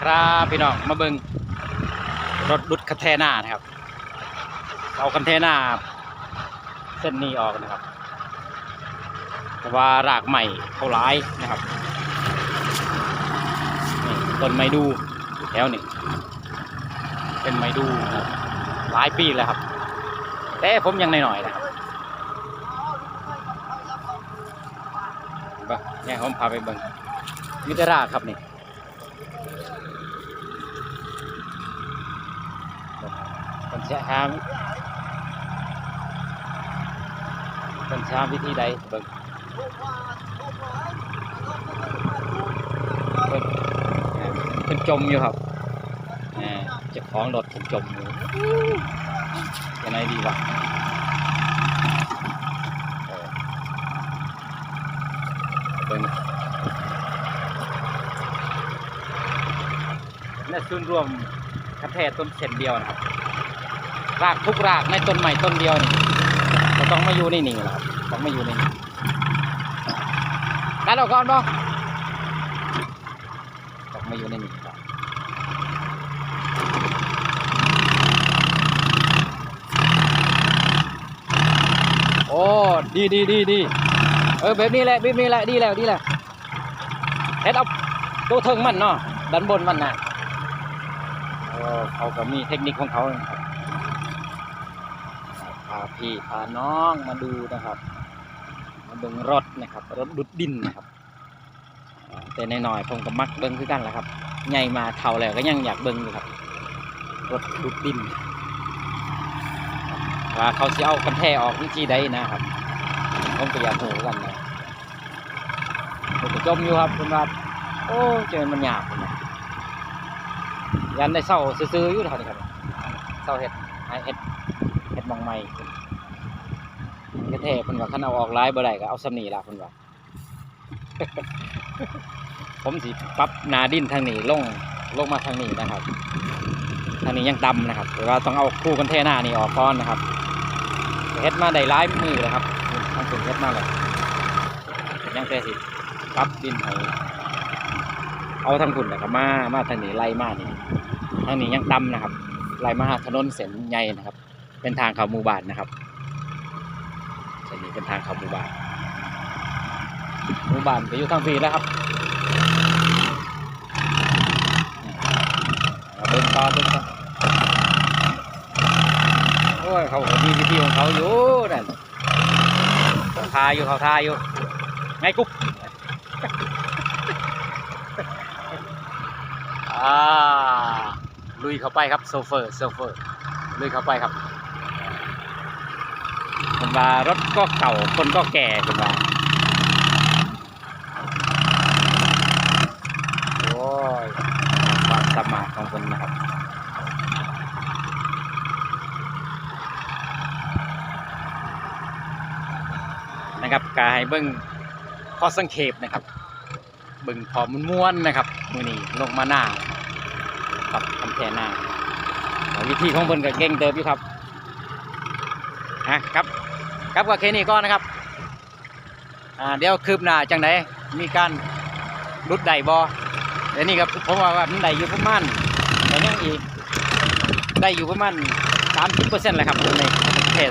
ครับพี่น้องมาเบิงรถดุดคันเทน่านะครับ เอาคันเทน่าเส้นนี้ออกนะครับ แต่ว่ารากใหม่เขาร้ายนะครับนี่ต้นไม้ดูแถวนี่เป็นไม้ดูหลายปีแล้วครับ แต่ผมยังหน่อยๆนะครับเนี่ยผมพาไปเบิ่งมิตรราครับนี่ เป็นจะหามเป็นจะหามวิธีใดเบิ่งเบิ่งเอ่อเพิ่นจมอยู่ครับเอ่อเจ้าของรถเพิ่นจมอยู่ยังไงดีวะเออเบิ่งและส่วนรวมคันแท้ต้นเส้นเดียวนะครับ รากทุกรากในต้นใหม่ต้นเดียวนี่จะต้องมาอยู่ในนี่หละครับต้องมาอยู่ในนี่ตัดออกก่อนบ่ต้องมาอยู่ในนี่ครับโอ้ดีดีดีดีเออแบบนี้แหละแบบนี้แหละดีแล้วดีแล้วเฮ็ดเอาตัวเทิงมันเนาะด้านบนมันน่ะเออเขาก็มีเทคนิคของเขาาพี่พาน้องมาดูนะครับ มาเบิ่งรถนะครับ รถดุดดินนะครับแต่ใน้อยผมก็มักเบิ่งคือกันแหละครับใหญ่มาเท่าแล้วก็ยังอยากเบิ่งอยู่ครับ รถดุดดินว่าเขาสิเอากันแท้ออกวิธีใดนะครับผมก็อยากรู้กันนะผมก็จมอยู่ครับคุณว่าโอ้เจอมันยากนะยันได้เศร้าซื้อๆอยู่เท่านี้ครับเศร้าเห็ดหาเห็ด ฮ็ดมองใหม่กระเทเพิ่นว่าคันเอาออกหลายบ่ได้ก็เอาสำนีล่ะเพิ่นว่าผมสิปรับนาดินทางนี้ลงลงมาทางนี้นะครับ ทางนี้ยังต่ำนะครับแต่ว่าต้องเอาคู่กันเทหน้านี่ออกก่อนนะครับเฮ็ดมาได้หลายมือแล้วครับทางผมเฮ็ดมาแล้วยังแต่สิปรับดินให้เอาทางคุณนะครับมามาทางนี้ไล่มานี่ทางนี้ยังต่ำนะครับไล่มาหาถนนเส้นใหญ่นะครับ เป็นทางเขาหมู่บ้านนะครับเส้นนี้เป็นทางเขาหมู่บ้านหมู่บ้านก็อยู่ทางฟีแล้วครับเดินต่อเดินต่อโอ้ยเขาก็มีวิธีของเขาอยู่นั่นเขาทาอยู่เขาทาอยู่ไงกุ๊บอ่าลุยเข้าไปครับโซเฟอร์โซเฟอร์ลุยเข้าไปครับ คุณว่ารถก็เก่าคนก็แก่คุณว่าโอ้ยความสมาของคนนะครับนะครับกายเบิ้งพอสังเขปนะครับเบิ้งพอมันม้วนนะครับมือนี้ลงมาหน้าครับทำแค่หน้าวิธีของเพิ่นก็เก่งเติบอยู่ครับฮะครับ ครับก็แค่นี้ก่อนนะครับอ่าเดี๋ยวคืบหน้าจังไดมีการรุดใดบอเดี๋ยวนี้ครับผมว่าว่ามันได้อยู่ประมาณแต่ยังอีกได้อยู่ประมาณสามสิบเปอร์เซ็นต์แหละครับในประเทศ